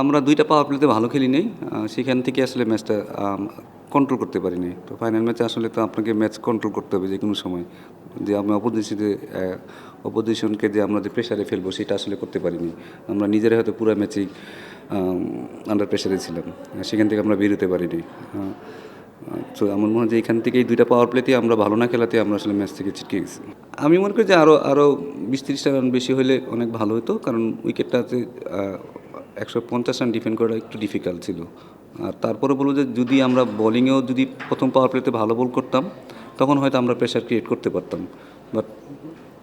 আমরা দুইটা পাওয়ার প্লেতে ভালো খেলি নেই সেখান থেকে আসলে ম্যাচটা কন্ট্রোল করতে পারিনি। তো ফাইনাল ম্যাচে আসলে তো আপনাকে ম্যাচ কন্ট্রোল করতে হবে যে কোনো সময়। যে আমরা অপোজিশনে অপোজিশনকে যে আমরা যে প্রেশারে ফেলব, সেটা আসলে করতে পারিনি। আমরা নিজেরা হয়তো পুরো ম্যাচেই আন্ডার প্রেশারে ছিলাম। সেখান থেকে আমরা বেরোতে পারিনি। তো আমার মনে হয় যে এখান থেকেই দুইটা পাওয়ার প্লেতে আমরা ভালো না খেলাতে আমরা আসলে ম্যাচ থেকে ছিটকে গেছি। আমি মনে করি যে আরও আরও বিশ তিরিশটা রান বেশি হলে অনেক ভালো হতো। কারণ উইকেটটাতে একশো পঞ্চাশ রান ডিফেন্ড করা একটু ডিফিকাল্ট ছিল। আর তারপরে বলব যে যদি আমরা বোলিংয়েও যদি প্রথম পাওয়ার প্লেতে ভালো বল করতাম, তখন হয়তো আমরা প্রেশার ক্রিয়েট করতে পারতাম। বাট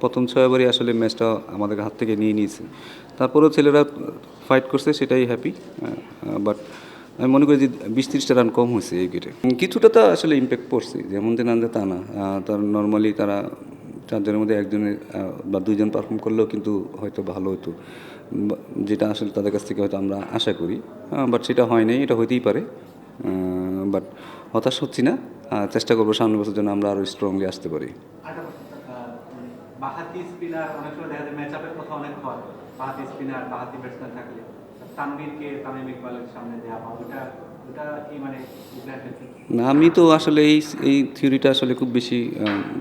প্রথম ছয়বারই আসলে ম্যাচটা আমাদের হাত থেকে নিয়ে নিয়েছে। তারপরেও ছেলেরা ফাইট করছে, সেটাই হ্যাপি বাট আমি মনে করি যে বিশ তিরিশটা রান কম হয়েছে এই উইকেটে কিছুটা তো আসলে ইম্প্যাক্ট পড়ছে, যেমন যে নান্দে তা না। তার নর্মালি তারা চারজনের মধ্যে একজনের বা দুইজন পারফর্ম করলেও কিন্তু হয়তো ভালো হতো। যেটা আসলে তাদের কাছ থেকে হয়তো আমরা আশা করি। বাট সেটা হয় নাই এটা হইতেই পারে। বাট হতাশ হচ্ছি না। চেষ্টা করব সামনে বছর জন্য আমরা আরও স্ট্রংলি আসতে পারি। আহ, বাহাতি স্পিনার অনেক সময় দেখা যায় ম্যাচ আপের কথা অনেক হয়। বাহাতি স্পিনার বাহাতি ব্যাটসম্যান থাকলে। তানভীরকে তামিম ইকবালের সামনে দেওয়া বা ওটা মানে? না, আমি তো আসলে এই এই থিওরিটা আসলে খুব বেশি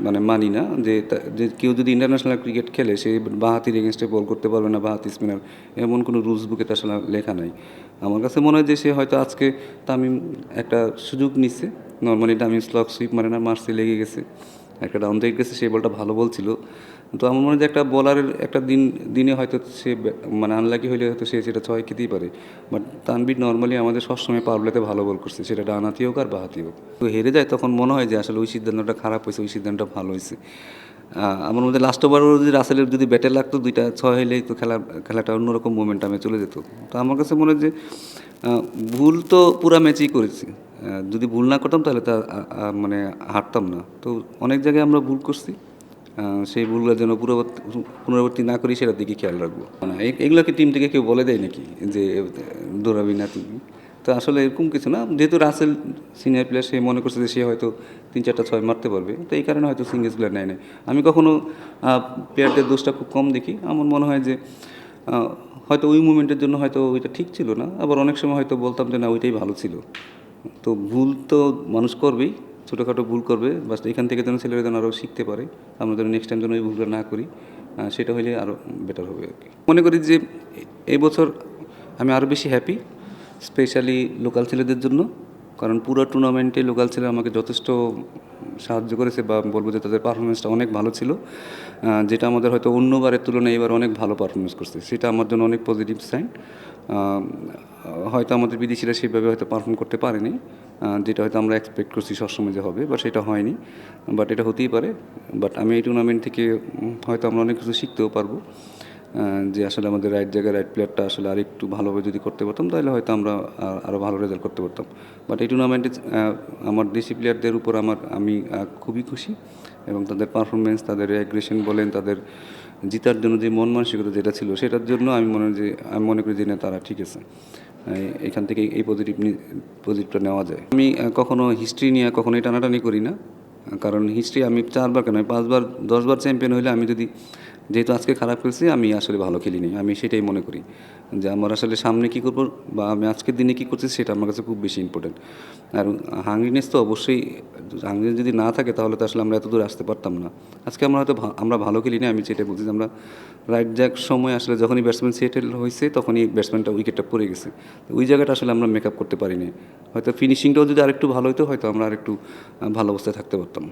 মানে মানি না যে যে কেউ যদি ইন্টারন্যাশনাল ক্রিকেট খেলে, সে বাহাতির এগেনস্টে বল করতে পারবে না, বাহাতি স্পিনার এমন কোনো রুলস বুকে তো আসলে লেখা নাই। আমার কাছে মনে হয় যে সে হয়তো আজকে তামিম একটা সুযোগ নিচ্ছে নর্মালি তামিম স্লক সুইপ মানে না মার্সে লেগে গেছে। একটা ডাউন থেকে গেছে সেই বলটা ভালো বল ছিল। তো আমার মনে হয় যে একটা বলারের একটা দিন, দিনে হয়তো সে মানে আনলাকি হলে হয়তো সে সেটা ছয় খেতেই পারে। বাট তানবির নর্মালি আমাদের সবসময় পাওয়ারপ্লেতে ভালো বল করছে, সেটা ডানাতি হোক আর বাহাতি হোক। তো হেরে যায় তখন মনে হয় যে আসলে ওই সিদ্ধান্তটা খারাপ হয়েছে, ওই সিদ্ধান্তটা ভালো হয়েছে। আমার মধ্যে লাস্ট ওভারও যদি রাসেলের যদি ব্যাটে লাগতো, দুইটা ছয় হলেই তো খেলা খেলাটা অন্যরকম মোমেন্টামে চলে যেত। তো আমার কাছে মনে হয় যে ভুল তো পুরা ম্যাচেই করেছি। যদি ভুল না করতাম তাহলে তা মানে হারতাম না। তো অনেক জায়গায় আমরা ভুল করছি। সেই ভুলগুলো যেন পুনরাবর্তী পুনরাবর্তী না করি, সেটার দিকে খেয়াল রাখব। না এ- এগুলোকে টিম থেকে কেউ বলে দেয় নাকি যে, দৌড়াবি না তুমি তো আসলে এরকম কিছু না, যেহেতু রাসেল সিনিয়র প্লেয়ার সে মনে করছে যে, সে হয়তো তিন চারটা, ছয় মারতে পারবে। তো এই কারণে হয়তো সিঙ্গেলসগুলো নেয় না আমি কখনো প্লেয়ারদের দোষটা খুব কম দেখি। আমার মনে হয় যে হয়তো ওই মুমেন্টের জন্য হয়তো ওইটা ঠিক ছিল না। আবার অনেক সময় হয়তো বলতাম যে, না, ওইটাই ভালো ছিল। তো ভুল তো মানুষ করবেই। ছোটোখাটো ভুল করবে, বাস এখান থেকে যেন ছেলেরা যেন আরও শিখতে পারে, আমরা যেন নেক্সট টাইম যেন এই ভুলটা না করি সেটা হলে আরও বেটার হবে আর কি। মনে করি যে এই বছর আমি আরও বেশি হ্যাপি স্পেশালি লোকাল ছেলেদের জন্য, কারণ পুরো টুর্নামেন্টে লোকাল ছেলে আমাকে যথেষ্ট সাহায্য করেছে বা বলব যে তাদের পারফরমেন্সটা অনেক ভালো ছিল যেটা আমাদের হয়তো অন্যবারের তুলনায় এবার অনেক ভালো পারফরমেন্স করছে, সেটা আমার জন্য অনেক পজিটিভ সাইন হয়তো আমাদের বিদেশিরা সেভাবে হয়তো পারফর্ম করতে পারেনি যেটা হয়তো আমরা এক্সপেক্ট করছি সবসময় যে হবে বাট সেটা হয়নি। বাট এটা হতেই পারে। বাট আমি এই টুর্নামেন্ট থেকে হয়তো আমরা অনেক কিছু শিখতেও পারব। যে আসলে আমাদের রাইট জায়গায় রাইট প্লেয়ারটা আসলে আরেকটু ভালোভাবে যদি করতে পারতাম, তাহলে হয়তো আমরা আরও ভালো রেজাল্ট করতে পারতাম। বাট এই টুর্নামেন্টে আমার দেশি প্লেয়ারদের উপর আমার, আমি খুবই খুশি। এবং তাদের পারফরমেন্স তাদের অ্যাগ্রেশন বলেন, তাদের জিতার জন্য যে মন মানসিকতা যেটা ছিল, সেটার জন্য আমি মনে যে, আমি মনে করি যে, না, তারা ঠিক আছে। এখান থেকে এই পজিটিভ পজিটিভটা নেওয়া যায়। আমি কখনো হিস্ট্রি নিয়ে কখনোই টানাটানি করি না। কারণ হিস্ট্রি আমি চারবার কেন পাঁচবার, দশবার চ্যাম্পিয়ন হইলে আমি যদি যেহেতু আজকে খারাপ খেলছি, আমি আসলে ভালো খেলিনি। আমি সেটাই মনে করি যে আমার আসলে সামনে কী করব বা আমি আজকের দিনে কী করছি সেটা আমার কাছে খুব বেশি ইম্পর্টেন্ট আর হাঙ্গরিনেস তো অবশ্যই হাঙ্গরিনেস যদি না থাকে তাহলে তো আসলে আমরা এত দূর আসতে পারতাম না। আজকে আমরা হয়তো আমরা ভালো খেলিনি, আমি সেটাই বলছি যে আমরা রাইট জ্যাক সময় আসলে যখনই ব্যাটসম্যান সেটেল হয়েছে, তখনই ব্যাটসম্যানটা উইকেটটা পড়ে গেছে। ওই জায়গাটা আসলে আমরা মেকআপ করতে পারিনি। হয়তো ফিনিশিংটাও যদি আরেকটু ভালো হতো হয়তো আমরা আরেকটু ভালো অবস্থায় থাকতে পারতাম।